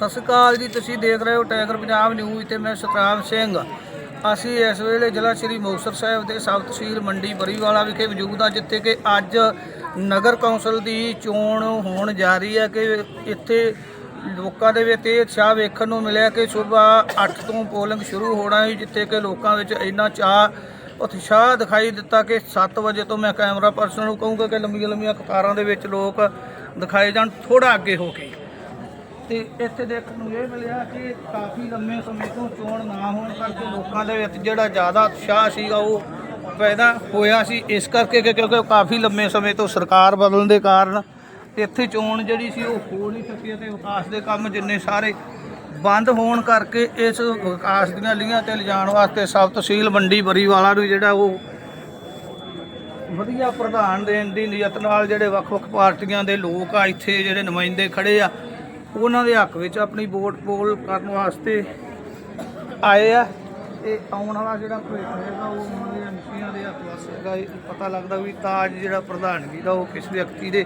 ਸਤਿ ਸ਼੍ਰੀ ਅਕਾਲ ਜੀ, ਤੁਸੀਂ ਦੇਖ ਰਹੇ ਹੋ ਟਾਈਗਰ ਪੰਜਾਬ ਨਿਊਜ਼ ਤੇ ਮੈਂ ਸਤਰਾਮ ਸਿੰਘ। ਅਸੀਂ ਇਸ ਵੇਲੇ ਜ਼ਿਲ੍ਹਾ ਸ਼੍ਰੀ ਮੁਕਤਸਰ ਸਾਹਿਬ ਦੇ ਸਬ ਤਹਿਸੀਲ ਮੰਡੀ ਬਰੀਵਾਲਾ ਵਿਖੇ ਮੌਜੂਦ ਹਾਂ, ਜਿੱਥੇ ਕਿ ਅੱਜ ਨਗਰ ਕੌਂਸਲ ਦੀ ਚੋਣ ਹੋਣ ਜਾ ਰਹੀ ਹੈ ਕਿ ਇੱਥੇ ਲੋਕਾਂ ਦੇ ਵਿੱਚ ਇਹ ਉਤਸ਼ਾਹ ਵੇਖਣ ਨੂੰ ਮਿਲਿਆ ਕਿ ਸਵੇਰ 8 ਤੋਂ ਪੋਲਿੰਗ ਸ਼ੁਰੂ ਹੋਣਾ ਹੈ ਜਿੱਥੇ ਕਿ ਲੋਕਾਂ ਵਿੱਚ ਇੰਨਾ ਚਾਹ ਉਤਸ਼ਾਹ ਦਿਖਾਈ ਦਿੱਤਾ ਕਿ 7 ਵਜੇ ਤੋਂ ਮੈਂ ਕੈਮਰਾ ਪਰਸਨ ਨੂੰ ਕਹੂੰਗਾ ਕਿ ਲੰਬੀਆਂ ਲੰਬੀਆਂ ਕਤਾਰਾਂ ਦੇ ਵਿੱਚ ਲੋਕ ਦਿਖਾਏ ਜਾਣ ਥੋੜਾ ਅੱਗੇ ਹੋ ਕੇ। ਤੇ ਇੱਥੇ ਦੇਖਣ ਨੂੰ ਇਹ ਮਿਲਿਆ ਕਿ ਕਾਫੀ ਲੰਮੇ ਸਮੇਂ ਤੋਂ ਚੋਣ ਨਾ ਹੋਣ ਕਰਕੇ ਲੋਕਾਂ ਦੇ ਵਿੱਚ ਜਿਹੜਾ ਜ਼ਿਆਦਾ ਉਤਸ਼ਾਹ ਸੀਗਾ ਉਹ ਪੈਦਾ ਹੋਇਆ ਸੀ। ਇਸ ਕਰਕੇ ਕਿ ਕਿਉਂਕਿ ਕਾਫੀ ਲੰਮੇ ਸਮੇਂ ਤੋਂ ਸਰਕਾਰ ਬਦਲਣ ਦੇ ਕਾਰਨ ਇੱਥੇ ਚੋਣ ਜਿਹੜੀ ਸੀ ਉਹ ਹੋ ਨਹੀਂ ਸਕੀ ਤੇ ਵਿਕਾਸ ਦੇ ਕੰਮ ਜਿੰਨੇ ਸਾਰੇ ਬੰਦ ਹੋਣ ਕਰਕੇ ਇਸ ਵਿਕਾਸ ਦੀਆਂ ਲੀਹਾਂ ਤੇ ਲਿਜਾਣ ਵਾਸਤੇ ਸਭ ਤਹਿਸੀਲ ਮੰਡੀ ਬਰੀਵਾਲਾ ਨੂੰ ਜਿਹੜਾ ਉਹ ਵਧੀਆ ਪ੍ਰਧਾਨ ਦੇਣ ਦੀ ਨੀਅਤ ਨਾਲ ਜਿਹੜੇ ਵੱਖ-ਵੱਖ ਪਾਰਟੀਆਂ ਦੇ ਲੋਕ ਆ, ਇੱਥੇ ਜਿਹੜੇ ਨੁਮਾਇੰਦੇ ਖੜੇ ਆ ਉਹਨਾਂ ਦੇ ਹੱਕ ਵਿੱਚ ਆਪਣੀ ਵੋਟ ਪੋਲ ਕਰਨ ਵਾਸਤੇ ਆਏ ਆ। ਤੇ ਆਉਣ ਵਾਲਾ ਜਿਹੜਾ ਭਵਿੱਖ ਹੈਗਾ ਉਹ ਉਹਨਾਂ ਦੇ ਐਮਪੀਆਂ ਦੇ ਹੱਥ ਵਾਸਤੇ ਹੈਗਾ। ਇਹ ਪਤਾ ਲੱਗਦਾ ਵੀ ਤਾਜ ਜਿਹੜਾ ਪ੍ਰਧਾਨਗੀ ਦਾ ਉਹ ਕਿਸ ਵਿਅਕਤੀ ਦੇ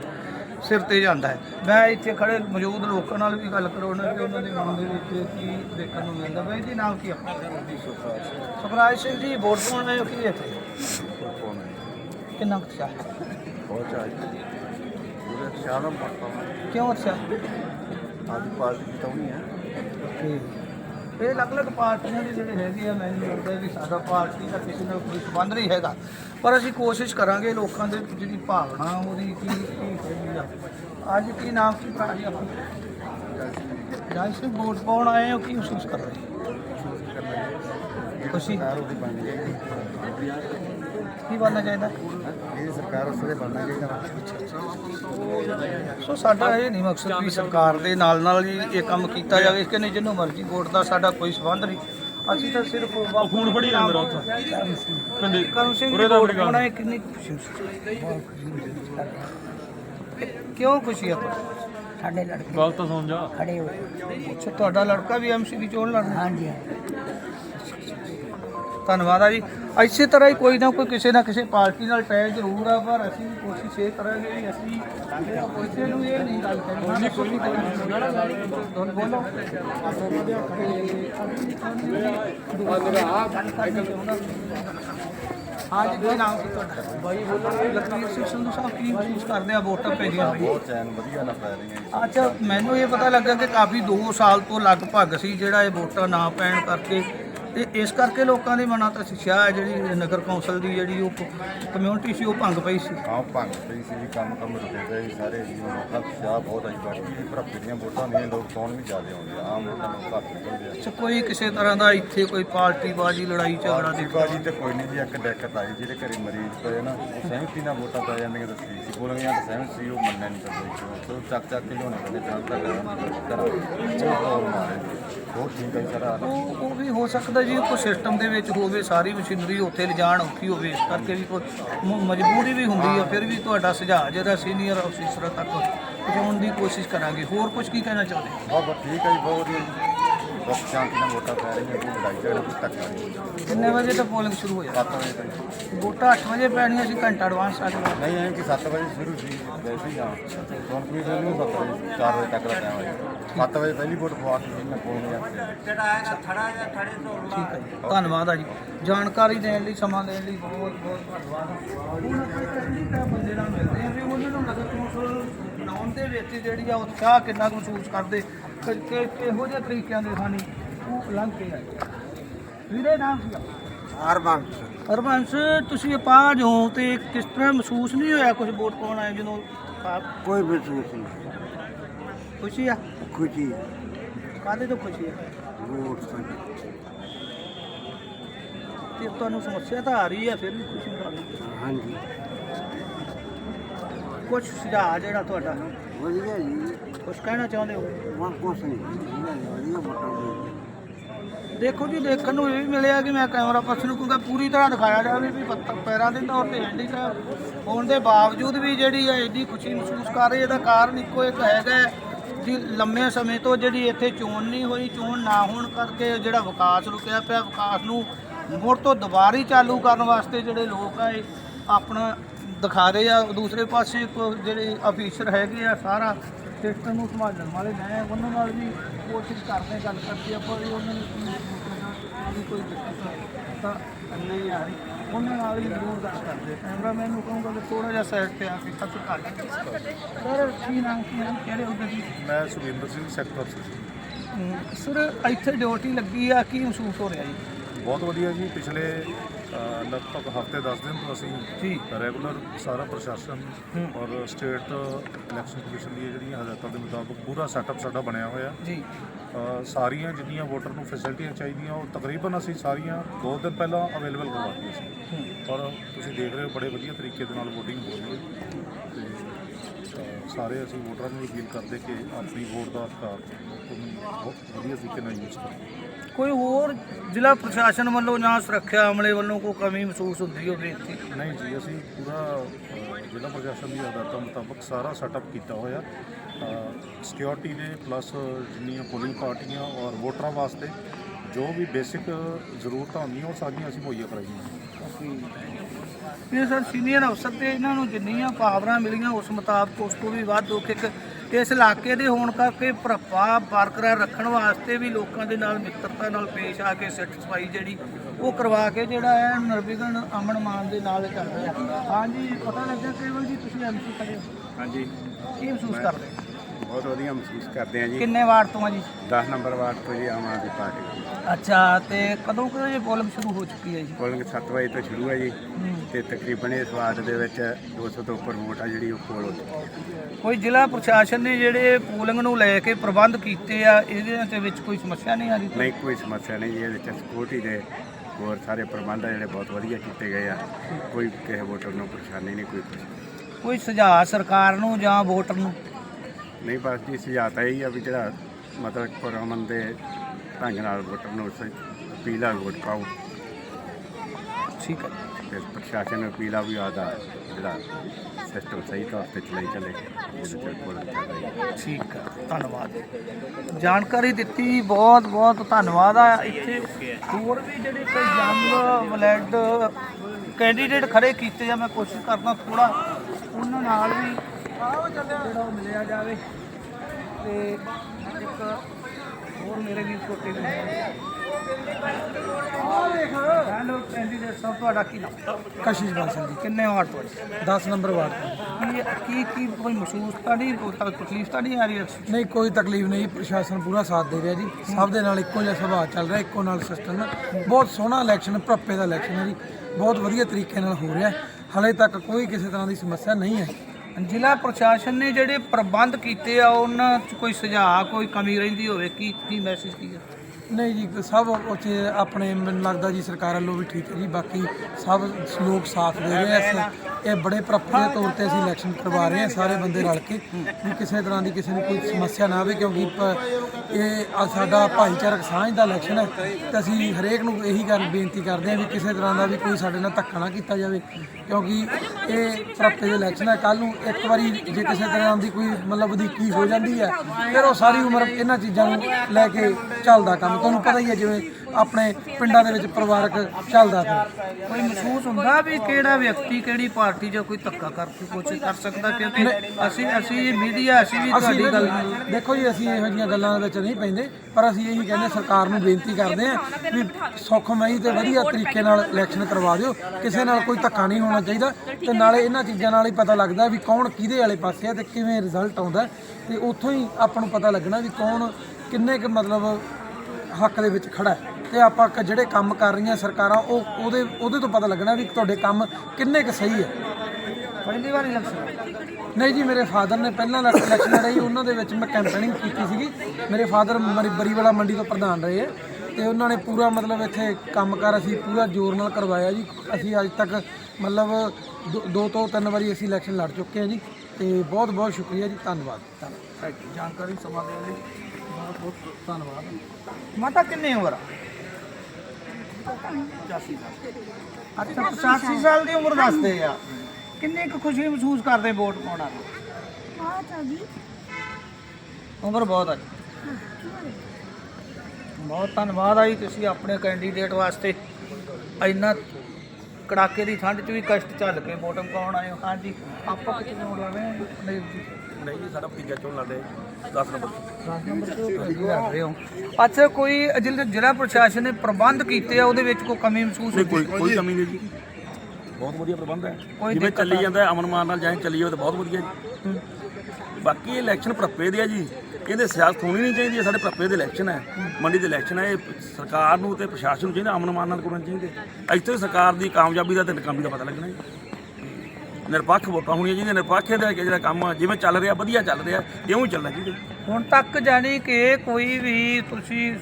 ਸਿਰ ਤੇ ਜਾਂਦਾ ਹੈ। ਮੈਂ ਇੱਥੇ ਖੜੇ ਮੌਜੂਦ ਲੋਕਾਂ ਨਾਲ ਵੀ ਗੱਲ ਕਰਾਉਣਾ ਕਿ ਉਹਨਾਂ ਦੇ ਮਨ ਦੇ ਵਿੱਚ ਕੀ ਦੇਖਣ ਨੂੰ ਮਿਲਦਾ। ਬਾਈ ਜੀ ਨਾਮ ਕੀ ਆਪਣਾ ਸੁਖਰਾਜ ਸਿੰਘ ਜੀ ਵੋਟ ਪਾਉਣ ਆਏ ਹੋ ਕੀ ਇੱਥੇ? ਕਿੰਨਾ ਕੁ ਚਾਹ ਬਹੁਤ ਚਾਹੀਦੀ ਪੂਰੇ ਸ਼ਾਨਮ ਪੜਤਾ ਹੂੰ ਕਿਉਂ ਅੱਛਾ ਆਦੀ ਪਾਰਟੀ ਦੀ ਤਾਂ ਨਹੀਂ ਹੈ ਇਹ ਅਲੱਗ-ਅਲੱਗ ਪਾਰਟੀਆਂ ਦੇ ਜਿਹੜੇ ਹੈਗੇ ਆ ਮੈਨੂੰ ਲੱਗਦਾ ਵੀ ਸਾਡਾ ਪਾਰਟੀ ਦਾ ਕਿਸੇ ਨਾਲ ਕੋਈ ਸੰਬੰਧ ਨਹੀਂ ਹੈਗਾ। ਪਰ ਅਸੀਂ ਕੋਸ਼ਿਸ਼ ਕਰਾਂਗੇ ਲੋਕਾਂ ਦੇ ਜਿਹੜੀ ਭਾਵਨਾ ਉਹਦੀ ਕੀ ਕੀ ਹੈਗੀ ਆ। ਅੱਜ ਕੀ ਨਾਮ ਕੀ ਭਰਾ ਜੀ ਆਪਣਾ ਜਾਈ ਸੇ ਵੋਟ ਪਾਉਣ ਆਏ ਹੋ ਕੀ ਮਹਿਸੂਸ ਕਰ ਰਹੇ ਖੁਸ਼ੀ? ਸਰਕਾਰ ਉਹਦੀ ਬਣ ਗਈ। ਕੀ ਬਣਨਾ ਚਾਹੀਦਾ? ਇਹ ਸਰਕਾਰ ਉਸਦੇ ਬਣਨਾ ਚਾਹੀਦਾ ਸੋ ਸਾਡਾ ਇਹ ਨਹੀਂ ਮਕਸਦ ਵੀ ਸਰਕਾਰ ਦੇ ਨਾਲ ਨਾਲ ਹੀ ਇਹ ਕੰਮ ਕੀਤਾ ਜਾਵੇ ਕਿ ਨਹੀਂ ਜਿਹਨੂੰ ਮਰਜ਼ੀ ਵੋਟ ਦਾ ਸਾਡਾ ਕੋਈ ਸੰਬੰਧ ਨਹੀਂ। ਅਸੀਂ ਤਾਂ ਸਿਰਫ ਫੋਨ ਫੜੀ ਅੰਦਰ ਉੱਥੇ। ਕਰਮ ਸਿੰਘ ਉਰੇ ਦਾ ਬੜਾ ਹੈ ਕਿੰਨੀ ਖੁਸ਼ੀ। ਕਿਉਂ ਖੁਸ਼ੀ ਹੈ ਤੁਹਾਨੂੰ? ਸਾਡੇ ਲੜਕੇ ਗੱਲ ਤਾਂ ਸੁਣ ਜਾ। ਖੜੇ ਹੋਏ। ਅੱਛਾ ਤੁਹਾਡਾ ਲੜਕਾ ਵੀ ਐਮਸੀ ਦੀ ਚੋਣ ਲੜਨਾ ਹਾਂਜੀ। ਧੰਨਵਾਦ ਆ ਜੀ। ਇਸੇ ਤਰ੍ਹਾਂ ਹੀ ਕੋਈ ਨਾ ਕੋਈ ਕਿਸੇ ਨਾ ਕਿਸੇ ਪਾਰਟੀ ਨਾਲ ਟੈਗ ਜ਼ਰੂਰ ਆ ਪਰ ਅਸੀਂ ਵੀ ਕੋਸ਼ਿਸ਼ ਇਹ ਕਰਾਂਗੇ ਵੀ ਅਸੀਂ ਕਿਸੇ ਨੂੰ ਇਹ ਨਹੀਂ ਗੱਲ ਕਰਨੀ। ਕੋਈ ਨਹੀਂ ਕੋਈ ਬੋਲੋ। ਹਾਂ ਜੀ ਕੀ ਨਾਮ ਸੀ ਤੁਹਾਡਾ। ਬਾਈ ਬੋਲੋ। ਲਖਵੀਰ ਸਿੰਘ ਸੰਧੂ ਸਾਹਿਬ ਕੀ ਮਹਿਸੂਸ ਕਰਦੇ ਆ ਵੋਟਾਂ ਪੈਦੀਆਂ ਪਈਆਂ? ਬਹੁਤ ਚੈਨ ਵਧੀਆ ਨਾ ਪੈ ਰਹੀਆਂ ਅੱਛਾ ਮੈਨੂੰ ਇਹ ਪਤਾ ਲੱਗਾ ਕਿ ਕਾਫੀ 2 ਸਾਲ ਤੋਂ ਲਗਭਗ ਸੀ ਜਿਹੜਾ ਇਹ ਵੋਟਾਂ ਨਾ ਪੈਣ ਕਰਕੇ ਤੇ ਇਸ ਕਰਕੇ ਲੋਕਾਂ ਦੇ ਮਨਾਂ ਤੋਂ ਸਿੱਖਿਆ ਹੈ ਜਿਹੜੀ ਨਗਰ ਕੌਂਸਲ ਦੀ ਜਿਹੜੀ ਉਹ ਕਮਿਊਨਿਟੀ ਸੀ ਉਹ ਭੰਗ ਪਈ ਸੀ ਹਾਂ ਭੰਗ ਪਈ ਸੀ ਜੀ ਕੰਮ ਕੰਮ ਰੁਕੇ ਪਏ ਸੀ ਸਾਰੇ ਜੀ ਲੋਕਾਂ ਦਾ ਚਾਹ ਬਹੁਤ ਆਈ ਬਾਕੀ ਭਰਾਪੇ ਦੀਆਂ ਵੋਟਾਂ ਨਹੀਂ ਲੋਕ ਕੌਣ ਵੀ ਜ਼ਿਆਦਾ ਆਉਂਦੇ ਆ ਆਮ ਲੋਕਾਂ ਨੂੰ ਘੱਟ ਨਿਕਲਦੇ ਆ ਅੱਛਾ ਕੋਈ ਕਿਸੇ ਤਰ੍ਹਾਂ ਦਾ ਇੱਥੇ ਕੋਈ ਪਾਰਟੀ ਬਾਜੀ ਲੜਾਈ ਝਗੜਾ ਦੇਖਾ ਬਾਜੀ ਤੇ ਕੋਈ ਨਹੀਂ ਜੀ ਇੱਕ ਦਿੱਕਤ ਆਈ ਜਿਹੜੇ ਘਰੇ ਮਰੀਜ਼ ਪਏ ਨਾ ਉਹ ਸਹਿਮਤੀ ਨਾਲ ਵੋਟਾਂ ਪੈ ਜਾਂਦੀਆਂ ਤਾਂ ਠੀਕ ਸੀ ਬੋਲੀਆਂ ਤਾਂ ਸਹਿਮਤ ਸੀ ਉਹ ਮੰਨਿਆ ਨਹੀਂ ਕਰਦੇ ਸੋ ਚੱਕ ਚੱਕ ਕੇ ਲਿਆਉਣੇ ਪੈਂਦੇ ਜਾਂ ਤਾਂ ਕਰਾਂ ਚਲੋ ਪ੍ਰੋਬਲਮ ਆ ਰਹੀ ਬਹੁਤ ਠੀਕ ਹੈ ਸਾਰਾ। ਉਹ ਉਹ ਵੀ ਹੋ ਸਕਦਾ ਜੀ ਕੋਈ ਸਿਸਟਮ ਦੇ ਵਿੱਚ ਹੋਵੇ ਸਾਰੀ ਮਸ਼ੀਨਰੀ ਉੱਥੇ ਲਿਜਾਣ ਔਖੀ ਹੋਵੇ ਇਸ ਕਰਕੇ ਵੀ ਕੋਈ ਮਜਬੂਰੀ ਵੀ ਹੁੰਦੀ ਆ ਫਿਰ ਵੀ ਤੁਹਾਡਾ ਸੁਝਾਅ ਜਿਹੜਾ ਸੀਨੀਅਰ ਅਫਸਰਾਂ ਤੱਕ ਪਹੁੰਚਾਉਣ ਦੀ ਕੋਸ਼ਿਸ਼ ਕਰਾਂਗੇ। ਹੋਰ ਕੁਝ ਕੀ ਕਹਿਣਾ ਚਾਹੁੰਦੇ ਬਹੁਤ ਬਹੁਤ ਠੀਕ ਹੈ ਜੀ ਬਹੁਤ ਵਧੀਆ ਜੀ ਬਸ ਸ਼ਾਂਤੀ ਨਾਲ ਵੋਟਾਂ ਪੈ ਰਹੀਆਂ ਕੋਈ ਲੜਾਈ ਝਗੜਾ ਕੋਈ ਧੱਕਾ ਨਹੀਂ। ਕਿੰਨੇ ਵਜੇ ਤੋਂ ਪੋਲਿੰਗ ਸ਼ੁਰੂ ਹੋਇਆ? 7 ਵਜੇ ਤੱਕ ਵੋਟਾਂ 8 ਵਜੇ ਪੈਣੀਆਂ ਸੀ ਘੰਟਾ ਐਡਵਾਂਸ ਆ ਗਿਆ ਨਹੀਂ ਐਂ ਕਿ 7 ਵਜੇ ਸ਼ੁਰੂ ਸੀ ਵੈਸੇ ਹੀ ਹਾਂ। ਹੁਣ ਨਹੀਂ 7 ਵਜੇ 4 ਵਜੇ ਤੱਕ ਦਾ ਟਾਈਮ ਹੈ 7 ਵਜੇ ਪਹਿਲੀ ਵੋਟ ਪਵਾ ਕੇ ਮੈਂ ਕੋਲ ਗਿਆ ਠੀਕ ਹੈ ਜੀ। ਧੰਨਵਾਦ ਆ ਜੀ। ਜਾਣਕਾਰੀ ਦੇਣ ਲਈ ਸਮਾਂ ਦੇਣ ਲਈ ਬਹੁਤ ਬਹੁਤ ਧੰਨਵਾਦ। ਹੁਣ ਆਪਾਂ ਇੱਕ ਅਗਲੀ ਤਰ੍ਹਾਂ ਬੰਦੇ ਨਾਲ ਮਿਲਦੇ ਹਾਂ ਵੀ ਉਹਨਾਂ ਨੂੰ ਨਗਰ ਕੌਂਸਲ ਬਣਾਉਣ ਦੇ ਵਿੱਚ ਜਿਹੜੀ ਆ ਉਤਸ਼ਾਹ ਕਿੰਨਾ ਕੁ ਮਹਿਸੂਸ ਕਰਦੇ ਕਿ ਕਿ- ਕਿਹੋ ਜਿਹੇ ਤਰੀਕਿਆਂ ਦੇ ਹਨ ਉਹ ਲੰਘ ਕੇ ਆਏ। ਵੀਰੇ ਨਾਮ ਸੀ ਅਰਬਨ ਹਰਬੰਸ। ਤੁਸੀਂ ਅਪਾਹਜ ਹੋ ਤੇ ਕਿਸ ਤਰ੍ਹਾਂ ਮਹਿਸੂਸ ਨਹੀਂ ਹੋਇਆ ਕੁਝ ਵੋਟ ਪਾਉਣ ਆਏ ਜਦੋਂ ਆਪ? ਕੋਈ ਮਹਿਸੂਸ ਨਹੀਂ। ਖੁਸ਼ੀ ਆ? ਖੁਸ਼ੀ। ਕਾਹਦੇ ਤੋਂ ਖੁਸ਼ੀ ਆ? ਵੋਟ ਤੋਂ। ਤੇ ਤੁਹਾਨੂੰ ਸਮੱਸਿਆ ਤਾਂ ਆ ਰਹੀ ਆ ਫਿਰ ਵੀ ਖੁਸ਼ੀ ਹਾਂਜੀ। ਕੁਝ ਸੁਝਾਅ ਜਿਹੜਾ ਤੁਹਾਡਾ? ਵਧੀਆ ਜੀ। ਕੁਝ ਕਹਿਣਾ ਚਾਹੁੰਦੇ ਹੋ? ਮਨ ਕੁਛ ਨਹੀਂ ਵਧੀਆ ਦੇ ਦੇਖੋ ਜੀ ਦੇਖਣ ਨੂੰ ਇਹ ਵੀ ਮਿਲਿਆ ਕਿ ਮੈਂ ਕੈਮਰਾ ਪਰਸਨ ਨੂੰ ਕਹੂੰਗਾ ਪੂਰੀ ਤਰ੍ਹਾਂ ਦਿਖਾਇਆ ਜਾਵੇ ਵੀ ਪੱਤ- ਪੈਰਾਂ ਦੇ ਤੌਰ ਤੇ ਹੈਂਡੀਕੈਪ ਹੋਣ ਦੇ ਬਾਵਜੂਦ ਵੀ ਜਿਹੜੀ ਹੈ ਇੰਨੀ ਖੁਸ਼ੀ ਮਹਿਸੂਸ ਕਰ ਰਹੀ ਇਹਦਾ ਕਾਰਨ ਇੱਕੋ ਇੱਕ ਹੈਗਾ ਹੈ ਕਿ ਲੰਮੇ ਸਮੇਂ ਤੋਂ ਜਿਹੜੀ ਇੱਥੇ ਚੋਣ ਨਹੀਂ ਹੋਈ ਚੋਣ ਨਾ ਹੋਣ ਕਰਕੇ ਜਿਹੜਾ ਵਿਕਾਸ ਰੁਕਿਆ ਪਿਆ ਵਿਕਾਸ ਨੂੰ ਮੁੜ ਤੋਂ ਦੁਬਾਰੀ ਚਾਲੂ ਕਰਨ ਵਾਸਤੇ ਜਿਹੜੇ ਲੋਕ ਆ ਇਹ ਆਪਣਾ ਦਿਖਾ ਰਹੇ ਆ। ਦੂਸਰੇ ਪਾਸੇ ਕੋ ਜਿਹੜੇ ਅਫੀਸਰ ਹੈਗੇ ਆ ਸਾਰਾ ਸਿਸਟਮ ਨੂੰ ਸੰਭਾਲਣ ਵਾਲੇ ਮੈਂ ਉਹਨਾਂ ਨਾਲ ਵੀ ਕੋਸ਼ਿਸ਼ ਕਰਦੇ ਗੱਲ ਕਰਦੇ ਆਪਾਂ ਵੀ ਉਹਨਾਂ ਨੂੰ ਕੀ ਵੀ ਕੋਈ ਦਿੱਕਤ ਤਾਂ ਨਹੀਂ ਆ ਰਹੀ। ਉਹਨਾਂ ਨਾਲ ਵੀ ਜ਼ਰੂਰ ਗੱਲ ਕਰਦੇ ਕੈਮਰਾਮੈਨ ਨੂੰ ਕਹੂੰਗਾ ਕਿ ਥੋੜਾ ਜਿਹਾ ਸਾਈਡ ਤੇ ਆ ਕੇ ਸਭ ਕਰ ਸਰ ਕੀ ਨਾਮ ਕੀ ਨਾਮ ਕਿਹੜੇ ਉਹਦੇ ਦੀ? ਮੈਂ ਸੁਖਿੰਦਰ ਸਿੰਘ ਸੈਕਟਰ ਅਫਸਰ ਸਰ ਇੱਥੇ ਡਿਊਟੀ ਲੱਗੀ ਆ। ਕੀ ਮਹਿਸੂਸ ਹੋ ਰਿਹਾ ਜੀ? ਬਹੁਤ ਵਧੀਆ ਜੀ। ਪਿਛਲੇ ਲਗਭਗ ਹਫ਼ਤੇ 10 ਦਿਨ ਤੋਂ ਅਸੀਂ ਰੈਗੂਲਰ ਸਾਰਾ ਪ੍ਰਸ਼ਾਸਨ ਔਰ ਸਟੇਟ ਇਲੈਕਸ਼ਨ ਕਮਿਸ਼ਨ ਦੀਆਂ ਜਿਹੜੀਆਂ ਹਦਾਇਤਾਂ ਦੇ ਮੁਤਾਬਕ ਪੂਰਾ ਸੈਟਅਪ ਸਾਡਾ ਬਣਿਆ ਹੋਇਆ। ਜੀ। ਸਾਰੀਆਂ ਜਿੰਨੀਆਂ ਵੋਟਰ ਨੂੰ ਫੈਸਿਲਿਟੀਆਂ ਚਾਹੀਦੀਆਂ ਉਹ ਤਕਰੀਬਨ ਅਸੀਂ ਸਾਰੀਆਂ ਦੋ ਦਿਨ ਪਹਿਲਾਂ ਅਵੇਲੇਬਲ ਕਰਵਾਤੀਆਂ ਸੀ। ਔਰ ਤੁਸੀਂ ਦੇਖ ਰਹੇ ਹੋ ਬੜੇ ਵਧੀਆ ਤਰੀਕੇ ਦੇ ਨਾਲ VOTING ਹੋ ਰਹੀ ਹੈ। ਸਾਰੇ ਅਸੀਂ ਵੋਟਰਾਂ ਨੂੰ ਅਪੀਲ ਕਰਦੇ ਕਿ ਆਪਣੀ ਵੋਟ ਦਾ ਅਧਿਕਾਰ ਬਹੁਤ ਵਧੀਆ ਤਰੀਕੇ ਨਾਲ ਯੂਜ਼ ਕਰੋ। ਕੋਈ ਹੋਰ ਜ਼ਿਲ੍ਹਾ ਪ੍ਰਸ਼ਾਸਨ ਵੱਲੋਂ ਜਾਂ ਸੁਰੱਖਿਆ ਅਮਲੇ ਵੱਲੋਂ ਕੋਈ ਕਮੀ ਮਹਿਸੂਸ ਹੁੰਦੀ ਹੋਵੇ ਇੱਥੇ? ਨਹੀਂ ਜੀ ਅਸੀਂ ਪੂਰਾ ਜ਼ਿਲ੍ਹਾ ਪ੍ਰਸ਼ਾਸਨ ਦੀ ਹਦਾਇਤਾਂ ਮੁਤਾਬਕ ਸਾਰਾ ਸੈਟਅਪ ਕੀਤਾ ਹੋਇਆ। ਸਿਕਿਉਰਿਟੀ ਦੇ ਪਲੱਸ ਜਿੰਨੀਆਂ ਪੋਲਿੰਗ ਪਾਰਟੀਆਂ ਔਰ ਵੋਟਰਾਂ ਵਾਸਤੇ ਜੋ ਵੀ ਬੇਸਿਕ ਜ਼ਰੂਰਤਾਂ ਹੁੰਦੀਆਂ ਉਹ ਸਾਰੀਆਂ ਅਸੀਂ ਮੁਹੱਈਆ ਕਰਾਈਆਂ। ਇਹ ਸਰ ਸੀਨੀਅਰ ਅਫਸਰ ਤੇ ਇਹਨਾਂ ਨੂੰ ਜਿੰਨੀਆਂ ਪਾਵਰਾਂ ਮਿਲੀਆਂ ਉਸ ਮੁਤਾਬਕ ਉਸ ਤੋਂ ਵੀ ਵੱਧ ਹੋ ਕੇ ਇੱਕ ਇਸ ਇਲਾਕੇ ਦੇ ਹੋਣ ਕਰਕੇ ਭਰਪਾ ਬਰਕਰਾਰ ਰੱਖਣ ਵਾਸਤੇ ਵੀ ਲੋਕਾਂ ਦੇ ਨਾਲ ਮਿੱਤਰਤਾ ਨਾਲ ਪੇਸ਼ ਆ ਕੇ ਸੈਟੀਸਫਾਈ ਜਿਹੜੀ ਉਹ ਕਰਵਾ ਕੇ ਜਿਹੜਾ ਹੈ ਨਿਰਵਿਘਨ ਅਮਨ ਮਾਨ ਦੇ ਨਾਲ ਚੱਲ ਰਿਹਾ। ਹਾਂਜੀ ਪਤਾ ਲੱਗਿਆ ਕੇਵਲ ਜੀ ਤੁਸੀਂ ਐਮਸੀ ਖੜੇ ਹਾਂਜੀ। ਕੀ ਮਹਿਸੂਸ ਕਰਦੇ ਬਹੁਤ ਵਧੀਆ ਮਹਿਸੂਸ ਕਰਦੇ ਆ ਜੀ। ਕਿੰਨੇ ਵਾਰਡ ਤੋਂ ਆ ਜੀ? 10 ਨੰਬਰ ਵਾਰਡ ਤੋਂ ਜੀ ਆਮ ਆਦਮੀ ਪਾਰਟੀ ਅੱਛਾ ਤੇ ਕਦੋਂ ਕਦੋਂ ਇਹ ਪੋਲਿੰਗ ਸ਼ੁਰੂ ਹੋ ਚੁੱਕੀ ਹੈ ਜੀ? ਪੋਲਿੰਗ 7 ਵਜੇ ਤੋਂ ਸ਼ੁਰੂ ਹੈ ਜੀ। ਤੇ ਤਕਰੀਬਨ ਇਸ ਵਾਰਡ ਦੇ ਵਿੱਚ 200 ਤੋਂ ਉੱਪਰ ਵੋਟ ਆ ਜਿਹੜੀ ਉਹ ਪੋਲ ਹੋ ਚੁੱਕੀ ਹੈ। ਕੋਈ ਜ਼ਿਲ੍ਹਾ ਪ੍ਰਸ਼ਾਸਨ ਨੇ ਜਿਹੜੇ ਪੋਲਿੰਗ ਨੂੰ ਲੈ ਕੇ ਪ੍ਰਬੰਧ ਕੀਤੇ ਆ ਇਹਦੇ ਦੇ ਵਿੱਚ ਕੋਈ ਸਮੱਸਿਆ ਨਹੀਂ ਆ ਰਹੀ? ਨਹੀਂ ਕੋਈ ਸਮੱਸਿਆ ਨਹੀਂ ਜੀ। ਇਹਦੇ ਵਿੱਚ ਸਿਕਿਉਰਿਟੀ ਦੇ ਹੋਰ ਸਾਰੇ ਪ੍ਰਬੰਧ ਆ ਜਿਹੜੇ ਬਹੁਤ ਵਧੀਆ ਕੀਤੇ ਗਏ ਆ। ਕੋਈ ਕਿਸੇ ਵੋਟਰ ਨੂੰ ਪਰੇਸ਼ਾਨੀ ਨਹੀਂ ਕੋਈ ਕੁਛ ਨਹੀਂ। ਕੋਈ ਸੁਝਾਅ ਸਰਕਾਰ ਨੂੰ ਜਾਂ ਵੋਟਰ ਨੂੰ? ਨਹੀਂ ਬਸ ਜੀ ਸੁਝਾਅ ਤਾਂ ਇਹੀ ਆ ਵੀ ਜਿਹੜਾ ਮਤਲਬ ਪੁਰਅਮਨ ਦੇ ਢੰਗ ਨਾਲ ਵੋਟਰ ਨੂੰ ਅਪੀਲ ਆ ਵੋਟ ਪਾਓ। ਠੀਕ ਹੈ ਤੇ ਪ੍ਰਸ਼ਾਸਨ ਨੂੰ ਅਪੀਲ ਆ ਵੀ ਆਦਾ ਜਿਹੜਾ ਸਿਸਟਮ ਸਹੀ ਤੌਰ ਤੇ ਚਲਾਈ ਚੱਲੇ ਠੀਕ ਹੈ ਧੰਨਵਾਦ। ਜਾਣਕਾਰੀ ਦਿੱਤੀ ਬਹੁਤ ਬਹੁਤ ਧੰਨਵਾਦ ਆ। ਇੱਥੇ ਹੋਰ ਵੀ ਜਿਹੜੇ ਕੋਈ ਯੰਗ ਬਲੱਡ ਕੈਂਡੀਡੇਟ ਖੜੇ ਕੀਤੇ ਆ ਮੈਂ ਕੋਸ਼ਿਸ਼ ਕਰਦਾ ਥੋੜਾ ਉਹਨਾਂ ਨਾਲ ਵੀ ਜਿਹੜਾ ਉਹ ਮਿਲਿਆ ਜਾਵੇ ਤੇ ਇੱਕ ਹੋਰ ਮੇਰੇ ਵੀ ਛੋਟੇ ਵੀ ਹੈਲੋ ਕੈਂਡੀਡੇਟ ਸਾਹਿਬ ਤੁਹਾਡਾ ਕੀ ਨਾਮ? ਕਸ਼ਿਸ਼ ਬਾਸਲ ਜੀ। ਕਿੰਨੇ ਵਾਰਡ ਤੋਂ? ਹੈ? 10 ਨੰਬਰ ਕੀ ਕੀ ਕੀ ਕੋਈ ਮਹਿਸੂਸ ਤਾਂ ਨਹੀਂ ਕੋਈ ਤਕਲੀਫ ਤਾਂ ਨਹੀਂ ਆ ਰਹੀ ਨਹੀਂ ਕੋਈ ਤਕਲੀਫ ਨਹੀਂ। ਪ੍ਰਸ਼ਾਸਨ ਪੂਰਾ ਸਾਥ ਦੇ ਰਿਹਾ ਜੀ। ਸਭ ਦੇ ਨਾਲ ਇੱਕੋ ਜਿਹਾ ਸੁਭਾਅ ਚੱਲ ਰਿਹਾ ਇੱਕੋ ਨਾਲ ਸਿਸਟਮ ਬਹੁਤ ਸੋਹਣਾ ਇਲੈਕਸ਼ਨ ਭਰਪੇ ਦਾ ਇਲੈਕਸ਼ਨ ਹੈ ਜੀ। ਬਹੁਤ ਵਧੀਆ ਤਰੀਕੇ ਨਾਲ ਹੋ ਰਿਹਾ। ਹਲੇ ਤੱਕ ਕੋਈ ਕਿਸੇ ਤਰ੍ਹਾਂ ਦੀ ਸਮੱਸਿਆ ਨਹੀਂ ਹੈ ਜ਼ਿਲ੍ਹਾ ਪ੍ਰਸ਼ਾਸਨ ਨੇ ਜਿਹੜੇ ਪ੍ਰਬੰਧ ਕੀਤੇ ਆ, ਉਹਨਾਂ 'ਚ ਕੋਈ ਸੁਝਾਅ, ਕੋਈ ਕਮੀ ਰਹਿੰਦੀ ਹੋਵੇ, ਕੀ ਕੀ ਮੈਸੇਜ ਕੀ ਹੈ ਨਹੀਂ ਜੀ, ਸਭ ਉੱਥੇ ਆਪਣੇ ਮੈਨੂੰ ਲੱਗਦਾ ਜੀ ਸਰਕਾਰ ਵੱਲੋਂ ਵੀ ਠੀਕ ਹੈ ਜੀ, ਬਾਕੀ ਸਭ ਲੋਕ ਸਾਥ ਦੇ ਰਹੇ ਐ ਇਹ ਬੜੇ ਪ੍ਰੋਪਰ ਤੌਰ ਤੇ ਅਸੀਂ ਇਲੈਕਸ਼ਨ ਕਰਵਾ ਰਹੇ ਹਾਂ, ਸਾਰੇ ਬੰਦੇ ਰਲ ਕੇ, ਵੀ ਕਿਸੇ ਤਰ੍ਹਾਂ ਦੀ ਕਿਸੇ ਨੂੰ ਕੋਈ ਸਮੱਸਿਆ ਨਾ ਆਵੇ, ਕਿਉਂਕਿ ਪ- ਇਹ ਆ ਸਾਡਾ ਭਾਈਚਾਰਕ ਸਾਂਝ ਦਾ ਇਲੈਕਸ਼ਨ ਹੈ, ਤੇ ਅਸੀਂ ਹਰੇਕ ਨੂੰ ਇਹੀ ਗੱਲ ਬੇਨਤੀ ਕਰਦੇ ਹਾਂ ਵੀ ਕਿਸੇ ਤਰ੍ਹਾਂ ਦਾ ਵੀ ਕੋਈ ਸਾਡੇ ਨਾਲ ਧੱਕਾ ਨਾ ਕੀਤਾ ਜਾਵੇ, ਕਿਉਂਕਿ ਇਹ ਪ੍ਰੋਪਰ ਦੇ ਇਲੈਕਸ਼ਨ ਹੈ ਕੱਲ ਨੂੰ ਇੱਕ ਵਾਰੀ ਜੇ ਕਿਸੇ ਤਰ੍ਹਾਂ ਦੀ ਕੋਈ ਮਤਲਬ ਵਧੀਕੀ ਹੋ ਜਾਂਦੀ ਹੈ, ਫਿਰ ਉਹ ਸਾਰੀ ਉਮਰ ਇਹਨਾਂ ਚੀਜ਼ਾਂ ਨੂੰ ਲੈ ਕੇ ਚੱਲਦਾ ਕੰਮ, ਤੁਹਾਨੂੰ ਪਤਾ ਹੀ ਹੈ ਜਿਵੇਂ ਆਪਣੇ ਪਿੰਡਾਂ ਦੇ ਵਿੱਚ ਪਰਿਵਾਰਕ ਚੱਲਦਾ ਫਿਰ ਕੋਈ ਮਹਿਸੂਸ ਹੁੰਦਾ ਵੀ ਕਿਹੜਾ ਵਿਅਕਤੀ ਕਿਹੜੀ ਪਾਰਟੀ ਜਾਂ ਕੋਈ ਧੱਕਾ ਕਰਕੇ ਕੁਝ ਕਰ ਸਕਦਾ? ਕਿਉਂਕਿ ਅਸੀਂ ਅਸੀਂ ਮੀਡੀਆ ਅਸੀਂ ਵੀ ਤੁਹਾਡੀ ਗੱਲ ਦੇਖੋ ਜੀ ਅਸੀਂ ਇਹੋ ਜਿਹੀਆਂ ਗੱਲਾਂ ਦੇ ਵਿੱਚ ਨਹੀਂ ਪੈਂਦੇ ਪਰ ਅਸੀਂ ਇਹੀ ਕਹਿੰਦੇ ਸਰਕਾਰ ਨੂੰ ਬੇਨਤੀ ਕਰਦੇ ਹਾਂ ਵੀ ਸੁਖਮਈ ਤੇ ਵਧੀਆ ਤਰੀਕੇ ਨਾਲ ਇਲੈਕਸ਼ਨ ਕਰਵਾ ਦਿਓ। ਕਿਸੇ ਨਾਲ ਕੋਈ ਧੱਕਾ ਨਹੀਂ ਹੋਣਾ ਚਾਹੀਦਾ ਤੇ ਨਾਲੇ ਇਹਨਾਂ ਚੀਜ਼ਾਂ ਨਾਲ ਹੀ ਪਤਾ ਲੱਗਦਾ ਵੀ ਕੌਣ ਕਿਹਦੇ ਵਾਲੇ ਪਾਸੇ ਆ ਤੇ ਕਿਵੇਂ ਰਿਜ਼ਲਟ ਆਉਂਦਾ ਤੇ ਉੱਥੋਂ ਹੀ ਆਪਾਂ ਨੂੰ ਪਤਾ ਲੱਗਣਾ ਵੀ ਕੌਣ ਕਿੰਨੇ ਕੁ ਮਤਲਬ ਹੱਕ ਦੇ ਵਿੱਚ ਖੜਾ ਹੈ। ਤੇ ਆਪਾਂ ਕ- ਜਿਹੜੇ ਕੰਮ ਕਰ ਰਹੀਆਂ ਸਰਕਾਰਾਂ ਉਹ ਉਹਦੇ ਉਹਦੇ ਤੋਂ ਪਤਾ ਲੱਗਣਾ ਵੀ ਤੁਹਾਡੇ ਕੰਮ ਕਿੰਨੇ ਕੁ ਸਹੀ ਹੈ। ਪਹਿਲੀ ਵਾਰ ਇਲੈਕਸ਼ਨ ਨਹੀਂ ਜੀ ਮੇਰੇ ਫਾਦਰ ਨੇ ਪਹਿਲਾਂ ਇਲੈਕਸ਼ਨ ਲੜਾਈ ਉਹਨਾਂ ਦੇ ਵਿੱਚ ਮੈਂ ਕੈਂਪੇਨਿੰਗ ਕੀਤੀ ਸੀਗੀ। ਮੇਰੇ ਫਾਦਰ ਬਰੀਵਾਲਾ ਮੰਡੀ ਤੋਂ ਪ੍ਰਧਾਨ ਰਹੇ ਹੈ। ਤੇ ਉਹਨਾਂ ਨੇ ਪੂਰਾ ਮਤਲਬ ਇੱਥੇ ਕੰਮਕਾਰ ਅਸੀਂ ਪੂਰਾ ਜ਼ੋਰ ਨਾਲ ਕਰਵਾਇਆ ਜੀ। ਅਸੀਂ ਅੱਜ ਤੱਕ ਮਤਲਬ ਦੋ- ਦੋ ਤੋਂ ਤਿੰਨ ਵਾਰੀ ਅਸੀਂ ਇਲੈਕਸ਼ਨ ਲੜ ਚੁੱਕੇ ਹਾਂ ਜੀ। ਤੇ ਬਹੁਤ ਬਹੁਤ ਸ਼ੁਕਰੀਆ ਜੀ। ਧੰਨਵਾਦ। ਧੰਨਵਾਦ। ਜਾਣਕਾਰੀ ਸਮਾਂ ਦੇਣ ਲਈ ਬਹੁਤ ਬਹੁਤ ਧੰਨਵਾਦ। ਮਾਤਾ ਕਿੰਨੀ ਉਮਰ ਆ? 85 ਸਾਲ। ਅੱਛਾ 85 ਸਾਲ ਦੀ ਉਮਰ ਦੱਸਦੇ ਆ। ਕਿੰਨੀ ਕੁ ਖੁਸ਼ੀ ਮਹਿਸੂਸ ਕਰਦੇ ਵੋਟ ਪਾਉਣਾ ਬਹੁਤ ਆ ਜੀ। ਉਮਰ ਬਹੁਤ ਆ। ਬਹੁਤ ਧੰਨਵਾਦ ਆ ਜੀ ਤੁਸੀਂ ਆਪਣੇ ਕੈਂਡੀਡੇਟ ਵਾਸਤੇ। ਇੰਨਾ ਕੜਾਕੇ ਦੀ ਠੰਡ 'ਚ ਵੀ ਕਸ਼ਟ ਝੱਲ ਕੇ ਵੋਟਾਂ ਪਾਉਣ ਆਏ? ਹੋ ਹਾਂਜੀ ਆਪਾਂ ਕਿੱਥੇ ਵੋਟ ਲਾ ਰਹੇ ਹਾਂ? ਨਹੀਂ ਜੀ। ਨਹੀਂ ਜੀ ਸਾਡਾ ਭਤੀਜਾ ਚੋਣ ਲੜਦੇ 10 ਨੰਬਰ ਦਸ ਨੰਬਰ ਤੇ ਲੜ ਰਹੇ ਹੋ। ਅੱਛਾ ਕੋਈ ਜਿਹੜੇ ਜ਼ਿਲ੍ਹਾ ਪ੍ਰਸ਼ਾਸਨ ਨੇ ਪ੍ਰਬੰਧ ਕੀਤੇ ਆ ਉਹਦੇ ਵਿੱਚ ਕੋਈ ਕਮੀ ਮਹਿਸੂਸ ਨਹੀਂ ਕੋਈ ਕੋਈ ਕਮੀ ਨਹੀਂ ਜੀ। ਬਹੁਤ ਵਧੀਆ ਪ੍ਰਬੰਧ ਹੈ। ਕੋਈ ਜਿਵੇਂ ਚੱਲੀ ਜਾਂਦਾ ਅਮਨ ਮਾਨ ਨਾਲ ਜਾਏ ਚੱਲੀ ਜਾਵੇ ਤਾਂ ਬਹੁਤ ਵਧੀਆ ਜੀ। ਬਾਕੀ ਇਹ ਇਲੈਕਸ਼ਨ ਭਰਪੇ ਦੇ ਆ ਜੀ। ਇਹਦੇ ਸਿਆਸਤ ਹੋਣੀ ਨਹੀਂ ਚਾਹੀਦੀ ਸਾਡੇ ਭਰਪੇ ਦੇ ਇਲੈਕਸ਼ਨ ਹੈ ਮੰਡੀ ਦੇ ਇਲੈਕਸ਼ਨ ਹੈ ਇਹ ਸਰਕਾਰ ਨੂੰ ਤੇ ਪ੍ਰਸ਼ਾਸਨ ਨੂੰ ਚਾਹੀਦਾ ਅਮਨ ਮਾਨ ਨਾਲ ਕਰਨਾ ਚਾਹੀਦੇ। ਇੱਥੇ ਹੀ ਸਰਕਾਰ ਦੀ ਕਾਮਯਾਬੀ ਦਾ ਤੇ ਨਾਕਾਮੀ ਦਾ ਪਤਾ ਲੱਗਣਾ ਜੀ ਨਿਰਪੱਖ ਵੋਟਾਂ ਹੋਣੀਆਂ ਚਾਹੀਦੀਆਂ ਨਿਰਪੱਖ ਇਹਦਾ ਜਿਹੜਾ ਕੰਮ ਜਿਵੇਂ ਚੱਲ ਰਿਹਾ ਵਧੀਆ ਚੱਲ ਰਿਹਾ ਇਉਂ ਹੀ ਚੱਲਣਾ ਚਾਹੀਦਾ। ਹੁਣ ਤੱਕ ਜਾਣੀ ਕਿ ਕੋਈ ਵੀ ਤੁਸੀਂ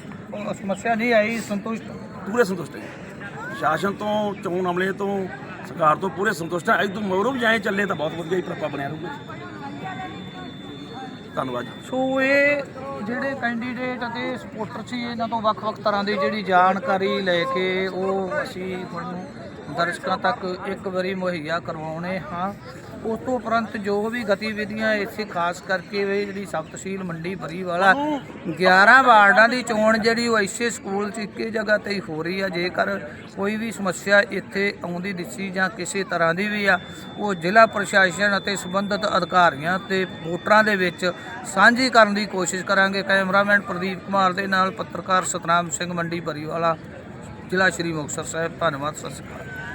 ਸਮੱਸਿਆ ਨਹੀਂ ਆਈ ਸੰਤੁਸ਼ਟ? ਪੂਰੇ ਸੰਤੁਸ਼ਟ ਹੈ। ਸ਼ਾਸਨ ਤੋਂ ਚੋਣ ਅਮਲੇ ਤੋਂ ਸਰਕਾਰ ਤੋਂ ਪੂਰੇ ਸੰਤੁਸ਼ਟ ਹੈ। ਅੱਜ ਤੋਂ ਮਗਰੋਂ ਵੀ ਜਾਏ ਚੱਲੇ ਤਾਂ ਬਹੁਤ ਵਧੀਆ ਹੀ ਪ੍ਰਪਾ ਬਣਿਆ ਰਹੂਗਾ। ਧੰਨਵਾਦ ਜੀ। ਸੋ ਇਹ ਜਿਹੜੇ ਕੈਂਡੀਡੇਟ ਅਤੇ ਸਪੋਰਟਰ ਸੀ, ਇਹਨਾਂ ਤੋਂ ਵੱਖ-ਵੱਖ ਤਰ੍ਹਾਂ ਦੀ ਜਿਹੜੀ ਜਾਣਕਾਰੀ ਲੈ ਕੇ ਉਹ ਅਸੀਂ ਤੁਹਾਨੂੰ ਦਰਸ਼ਕਾਂ ਤੱਕ ਇੱਕ ਵਾਰੀ ਮੁਹੱਈਆ ਕਰਵਾਉਣੇ ਹਾਂ। ਉਸ ਤੋਂ ਉਪਰੰਤ ਜੋ ਵੀ ਗਤੀਵਿਧੀਆਂ ਇੱਥੇ ਖਾਸ ਕਰਕੇ ਵੀ ਜਿਹੜੀ ਸਬ ਤਹਿਸੀਲ ਮੰਡੀ ਬਰੀਵਾਲਾ 11 ਵਾਰਡਾਂ ਦੀ ਚੋਣ ਜਿਹੜੀ ਉਹ ਇਸੇ ਸਕੂਲ 'ਚ ਇੱਕੇ ਜਗ੍ਹਾ ਤੇ ਹੀ ਹੋ ਰਹੀ ਆ। ਜੇਕਰ ਕੋਈ ਵੀ ਸਮੱਸਿਆ ਇੱਥੇ ਆਉਂਦੀ ਦਿੱਸੀ ਜਾਂ ਕਿਸੇ ਤਰ੍ਹਾਂ ਦੀ ਵੀ ਆ, ਉਹ ਜ਼ਿਲ੍ਹਾ ਪ੍ਰਸ਼ਾਸਨ ਅਤੇ ਸੰਬੰਧਿਤ ਅਧਿਕਾਰੀਆਂ ਤੇ ਵੋਟਰਾਂ ਦੇ ਵਿੱਚ ਸਾਂਝੀ ਕਰਨ ਦੀ ਕੋਸ਼ਿਸ਼ ਕਰਾਂਗੇ। ਕੈਮਰਾਮੈਨ ਪ੍ਰਦੀਪ ਕੁਮਾਰ ਦੇ ਨਾਲ ਪੱਤਰਕਾਰ ਸਤਨਾਮ ਸਿੰਘ ਮੰਡੀ ਬਰੀਵਾਲਾ ਜ਼ਿਲ੍ਹਾ ਸ਼੍ਰੀ ਮੁਕਤਸਰ ਸਾਹਿਬ। ਧੰਨਵਾਦ, ਸਤਿ ਸ਼੍ਰੀ ਅਕਾਲ।